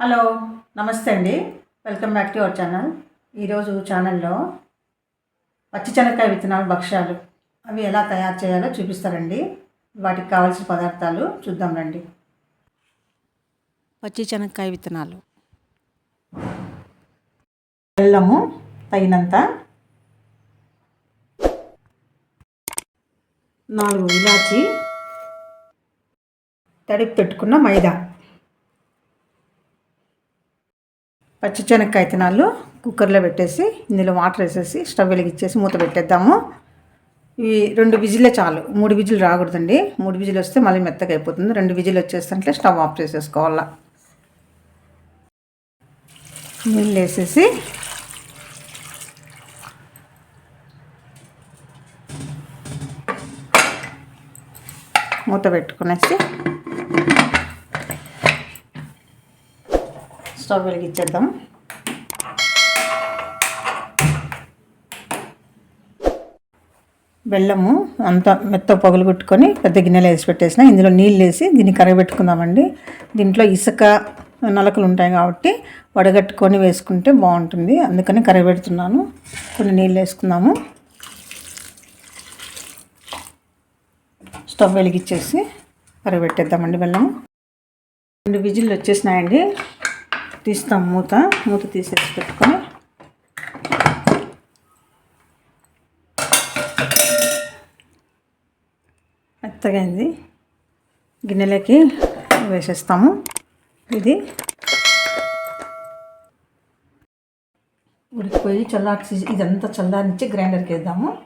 Hello నమస్తే అండి. Welcome back to our channel. ఈరోజు ఛానల్లో పచ్చిశనక్కాయ విత్తనాలు భక్ష్యాలు అవి ఎలా తయారు చేయాలో చూపిస్తారండి వాటికి కావాల్సిన పదార్థాలు చూద్దాం రండి. పచ్చిశనక్కాయ విత్తనాలు. బెల్లము తగినంత నాలుగు ఇలాచి తడిపి పెట్టుకున్న మైదా. పచ్చిశనక్కాయ తినాలు కుక్కర్లో పెట్టేసి ఇందులో వాటర్ వేసేసి స్టవ్ వెలిగిచ్చేసి మూత పెట్టేద్దాము. ఇవి రెండు విజిలే చాలు. మూడు విజిల్ రాకూడదండి. మూడు విజిల్ వస్తే మళ్ళీ మెత్తగా అయిపోతుంది. రెండు విజిల్ వచ్చేస్తుంటే స్టవ్ ఆఫ్ చేసేసుకోవాలా. నీళ్ళు వేసేసి మూత పెట్టుకునేసి స్టవ్ వెలిగించేద్దాం. బెల్లము అంతా మెత్త పగులు కొట్టుకొని పెద్ద గిన్నెలో వేసి పెట్టేసిన. ఇందులో నీళ్ళు వేసి దీన్ని కరగబెట్టుకుందామండి. దీంట్లో ఇసుక నలకలు ఉంటాయి కాబట్టి వడగట్టుకొని వేసుకుంటే బాగుంటుంది. అందుకని కరగబెడుతున్నాను. కొన్ని నీళ్ళు వేసుకుందాము. స్టవ్ వెలిగించేసి కరగబెట్టేద్దామండి బెల్లము. రెండు విజిల్లు వచ్చేసినాయండి. తీస్తాం. మూత. మూత తీసేసి పెట్టుకొని. మెత్తగైంది. గిన్నెలోకి వేసేస్తాము. ఇది ఉడికిపోయి చల్లార్చి ఇదంతా చల్లారించి గ్రైండర్కి వేద్దాము.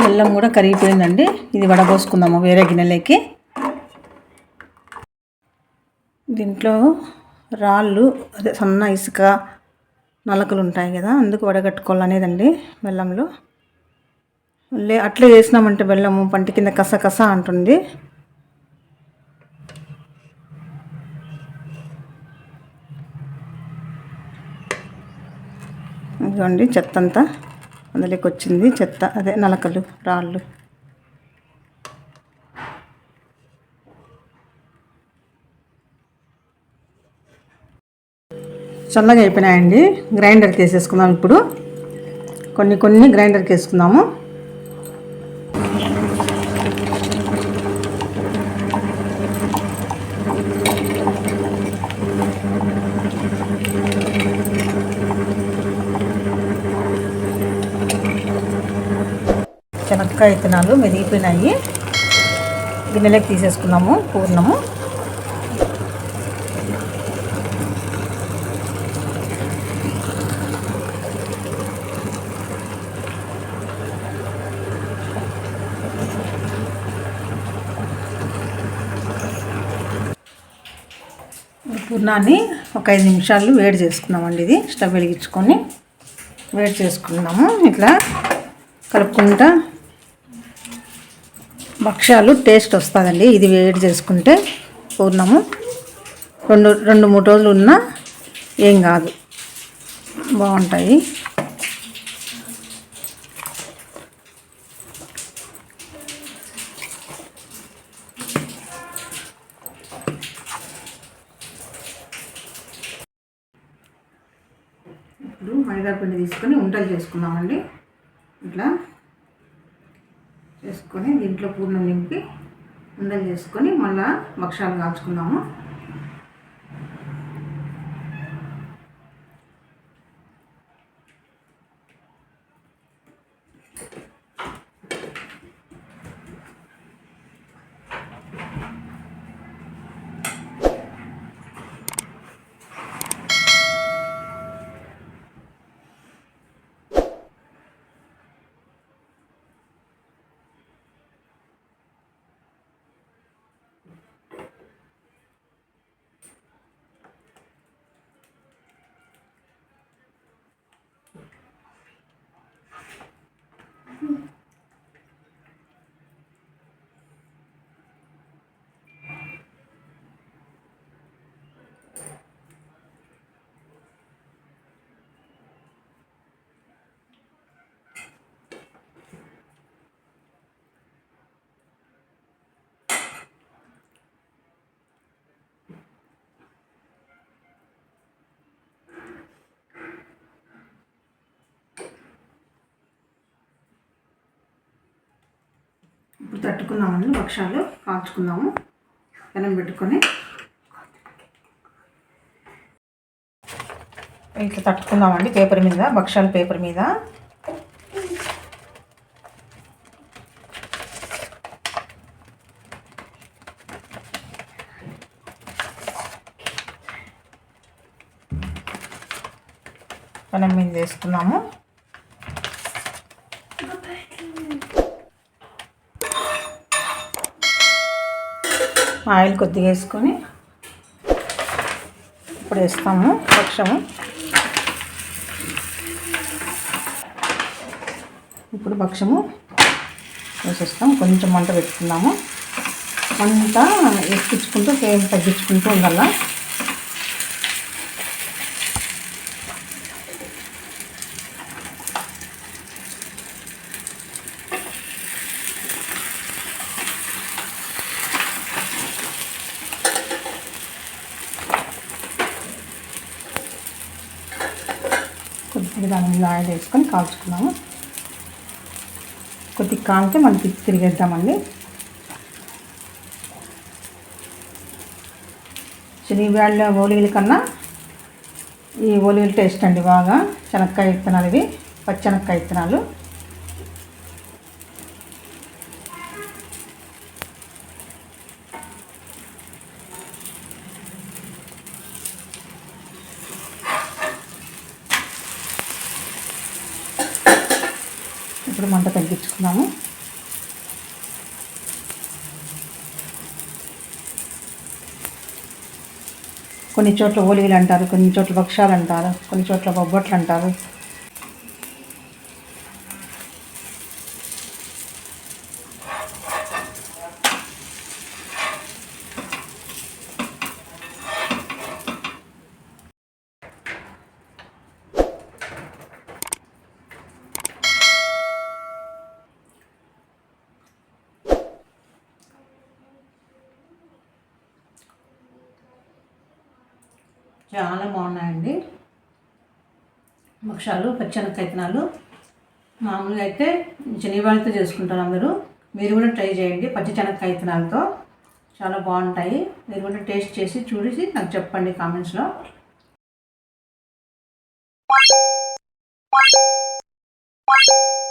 బెల్లం కూడా కరిగిపోయిందండి. ఇది వడబోసుకుందాము వేరే గిన్నెలోకి. దీంట్లో రాళ్ళు అదే సన్న ఇసుక నలకలు ఉంటాయి కదా అందుకు వడగట్టుకోవాలనేదండి బెల్లంలో. లే అట్లే వేసినామంటే బెల్లము పంట కింద కస కస అంటుంది. ఇదిగోండి చెత్త అంతా అందులోకి వచ్చింది చెత్త అదే నలకలు రాళ్ళు. చల్లగా అయిపోయినాయండి. గ్రైండర్కి వేసేసుకుందాం ఇప్పుడు. కొన్ని కొన్ని గ్రైండర్కి వేసుకుందాము శనక్కాయ విత్తనాలు మెరిగిపోయినాయి గిన్నెలోకి తీసేసుకున్నాము పూర్ణము. పూర్ణాన్ని ఒక ఐదు నిమిషాలు వేడి చేసుకున్నామండి ఇది. స్టవ్ వెలిగించుకొని వేడి చేసుకున్నాము ఇట్లా కలుపుకుంటా భక్ష్యాలు టేస్ట్ వస్తుందండి. ఇది వేడి చేసుకుంటే పూర్ణము. రెండు రెండు మూడు రోజులు ఉన్నా ఏం కాదు. బాగుంటాయి ఇప్పుడు మైదా పిండి తీసుకొని ఉంటలు చేసుకుందామండి. ఇట్లా చేసుకొని దీంట్లో పూర్ణం నింపి ఉండలు చేసుకొని మళ్ళా భక్షాలు కాల్చుకుందాము. ఇప్పుడు తట్టుకుందామండి భక్షాలు కాల్చుకుందాము. పెనం పెట్టుకొని. ఇట్లా తట్టుకుందామండి పేపర్ మీద భక్షాలు పేపర్ మీద. పెనం మీద వేసుకున్నాము. ఆయిల్ కొద్దిగా వేసుకొని ఇప్పుడు వేస్తాము పక్షము. ఇప్పుడు భక్షము వేసేస్తాం కొంచెం మంట పెట్టుకుందాము. మంట ఎక్కించుకుంటూ తేమ తగ్గించుకుంటూ ఉండాలా? కొద్దిగా దాని మీద ఆయిల్ వేసుకొని కాల్చుకున్నాము కొద్దిగా కాలితే మనకి తిరిగేద్దామండి. శనివాళ్ళ ఓలిగల కన్నా ఈ ఓలిగలు టేస్ట్ అండి బాగా. శనక్కాయ విత్తనాలు ఇవి పచ్చనక్కాయ విత్తనాలు ఇప్పుడు మంట తగ్గించుకున్నాము కొన్ని చోట్ల ఓలిగలు అంటారు కొన్ని చోట్ల భక్షాలు అంటారు కొన్ని చోట్ల బొబ్బట్లు అంటారు. చాలా బాగున్నాయండి. భక్షాలు పచ్చనక్క విత్తనాలు మామూలుగా అయితే శనివాళ్ళతో చేసుకుంటారు అందరూ. మీరు కూడా ట్రై చేయండి పచ్చి చెనక్కాయ ఇతనాలతో చాలా బాగుంటాయి. మీరు కూడా టేస్ట్ చేసి చూసి నాకు చెప్పండి కామెంట్స్లో Thank you.